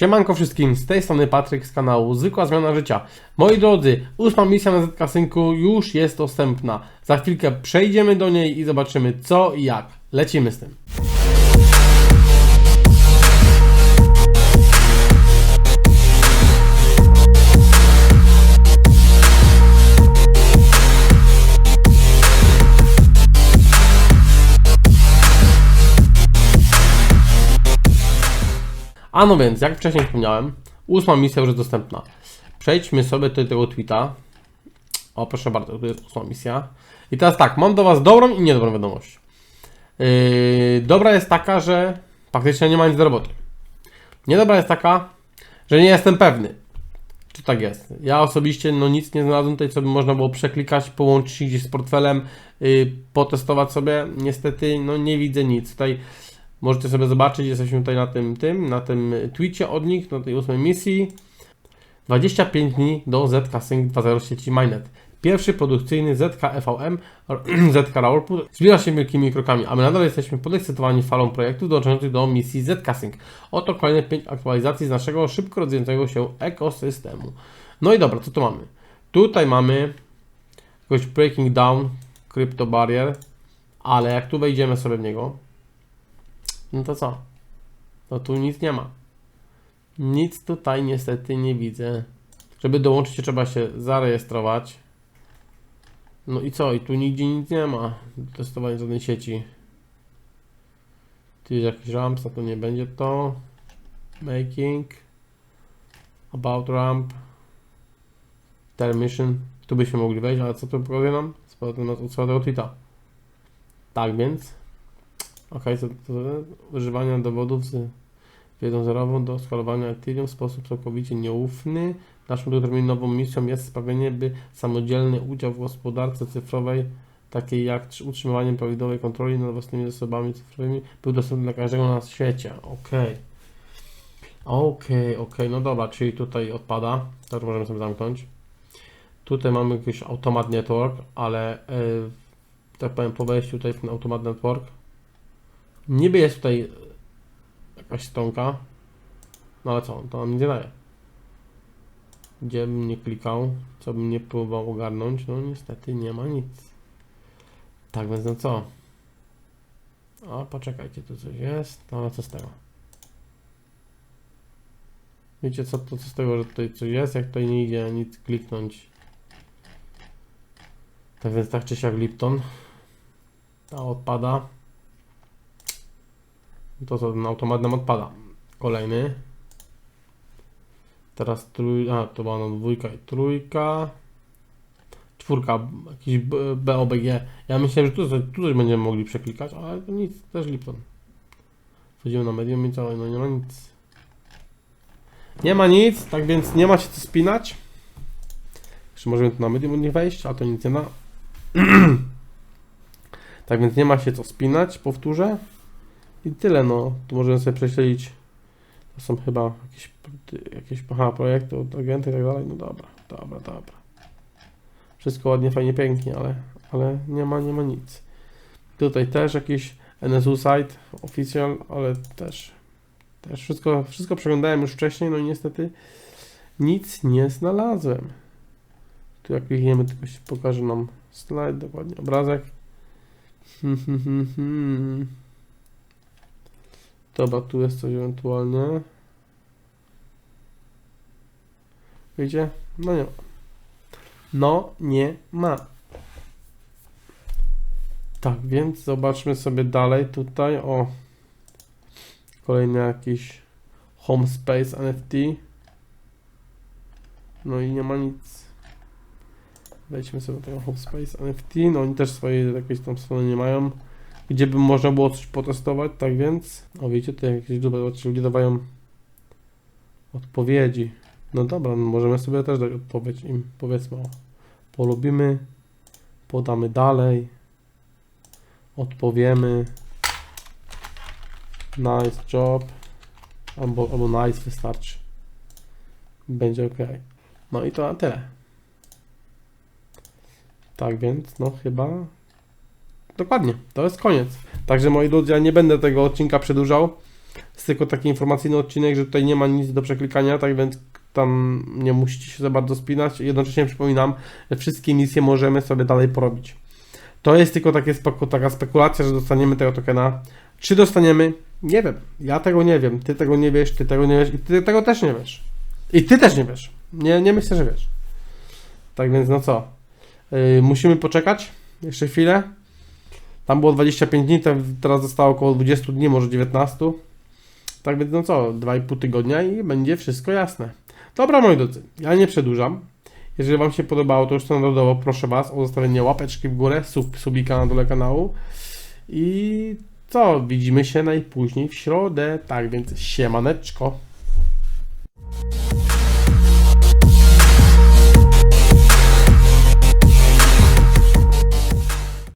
Siemanko wszystkim, z tej strony Patryk z kanału Zwykła Zmiana Życia. Moi drodzy, ósma misja na ZK Synku już jest dostępna. Za chwilkę przejdziemy do niej i zobaczymy co i jak. Lecimy z tym. A no więc, jak wcześniej wspomniałem, ósma misja już jest dostępna. Przejdźmy sobie do tego tweeta. O, proszę bardzo, tu jest ósma misja. I teraz tak, mam do Was dobrą i niedobrą wiadomość. Yy, dobra jest taka, że faktycznie nie ma nic do roboty. Niedobra jest taka, że nie jestem pewny, czy tak jest. Ja osobiście no nic nie znalazłem tutaj, co by można było przeklikać, połączyć gdzieś z portfelem, yy, potestować sobie. Niestety, no nie widzę nic. Tutaj Możecie sobie zobaczyć, jesteśmy tutaj na tym, tym, na tym tweetie od nich, na tej ósmej misji. 25 dni do ZK Sync 2.0 sieci Mainnet. Pierwszy produkcyjny ZK EVM, ZK Raulput zbliża się wielkimi krokami, a my nadal jesteśmy podekscytowani falą projektów dołączających do misji ZK Sync. Oto kolejne 5 aktualizacji z naszego szybko rozwijającego się ekosystemu. No i dobra, co tu mamy? Tutaj mamy jakoś breaking down crypto barrier, ale jak tu wejdziemy sobie w niego, no to co? No tu nic nie ma. Nic tutaj niestety nie widzę. Żeby dołączyć trzeba się zarejestrować. No i co? I tu nigdzie nic nie ma. do Testowania żadnej sieci. Tu jest jakiś ramp, to nie będzie to. Making. About ramp. Termission. Tu byśmy mogli wejść, ale co tu pokazuje nam? Z powrotem od tweeta. Tak więc Ok, używania dowodów z wiedzą zerową do skalowania Ethereum w sposób całkowicie nieufny. Naszą długoterminową misją jest sprawienie, by samodzielny udział w gospodarce cyfrowej, takiej jak utrzymywanie prawidłowej kontroli nad własnymi zasobami cyfrowymi, był dostępny dla każdego na świecie. Ok. Ok, ok, no dobra, czyli tutaj odpada. To możemy sobie zamknąć. Tutaj mamy jakiś automat network, ale yy, tak powiem po wejściu tutaj ten automat network Niby jest tutaj jakaś stronka. No ale co, to nam nie daje. Gdzie bym nie klikał, co bym nie próbował ogarnąć, no niestety nie ma nic. Tak więc no co? O, poczekajcie, tu coś jest. No ale co z tego? Wiecie co, to co z tego, że tutaj coś jest, jak tutaj nie idzie nic kliknąć. Tak więc tak czy siak Lipton. Ta odpada. To co, ten automat nam odpada. Kolejny. Teraz trój... A, to była dwójka i trójka. Czwórka, jakiś BOBG. Ja myślałem, że tu, tu coś będziemy mogli przeklikać, ale to nic, też Lipton. Wchodzimy na medium i co? No nie ma nic. Nie ma nic, tak więc nie ma się co spinać. Jeszcze możemy tu na medium nich wejść, a to nic nie da. tak więc nie ma się co spinać, powtórzę. I tyle, no. Tu możemy sobie prześledzić. To są chyba jakieś, jakieś aha, projekty od agenta i tak dalej. No dobra, dobra, dobra. Wszystko ładnie, fajnie, pięknie, ale, ale nie ma, nie ma nic. Tutaj też jakiś NSU site official, ale też, też wszystko, wszystko przeglądałem już wcześniej, no i niestety nic nie znalazłem. Tu jak klikniemy, tylko się pokaże nam slajd, dokładnie obrazek. Hmm, hmm, hmm, hmm. Dobra, tu jest coś ewentualnie. Widzicie? No nie ma. No nie ma. Tak, więc zobaczmy sobie dalej tutaj. O, kolejny jakiś home space NFT. No i nie ma nic. Wejdźmy sobie tego home space NFT. No oni też swojej jakiejś tam strony nie mają gdzie by można było coś potestować, tak więc, o wiecie, to jakieś ludzie dawają odpowiedzi. No dobra, no możemy sobie też dać odpowiedź im, powiedzmy, o, polubimy, podamy dalej, odpowiemy, nice job, albo, albo nice wystarczy. Będzie ok. No i to na tyle. Tak więc, no chyba Dokładnie, to jest koniec. Także moi drodzy, ja nie będę tego odcinka przedłużał. jest tylko taki informacyjny odcinek, że tutaj nie ma nic do przeklikania, tak więc tam nie musicie się za bardzo spinać. Jednocześnie przypominam, że wszystkie misje możemy sobie dalej porobić. To jest tylko taka spekulacja, że dostaniemy tego tokena. Czy dostaniemy? Nie wiem. Ja tego nie wiem. Ty tego nie wiesz, ty tego nie wiesz i ty tego też nie wiesz. I ty też nie wiesz. Nie, nie myślę, że wiesz. Tak więc no co? Yy, musimy poczekać jeszcze chwilę. Tam było 25 dni, te- teraz zostało około 20 dni, może 19. Tak więc no co, 2,5 tygodnia i będzie wszystko jasne. Dobra moi drodzy, ja nie przedłużam. Jeżeli Wam się podobało, to już standardowo proszę Was o zostawienie łapeczki w górę, sub, subika na dole kanału. I co, widzimy się najpóźniej w środę. Tak więc siemaneczko.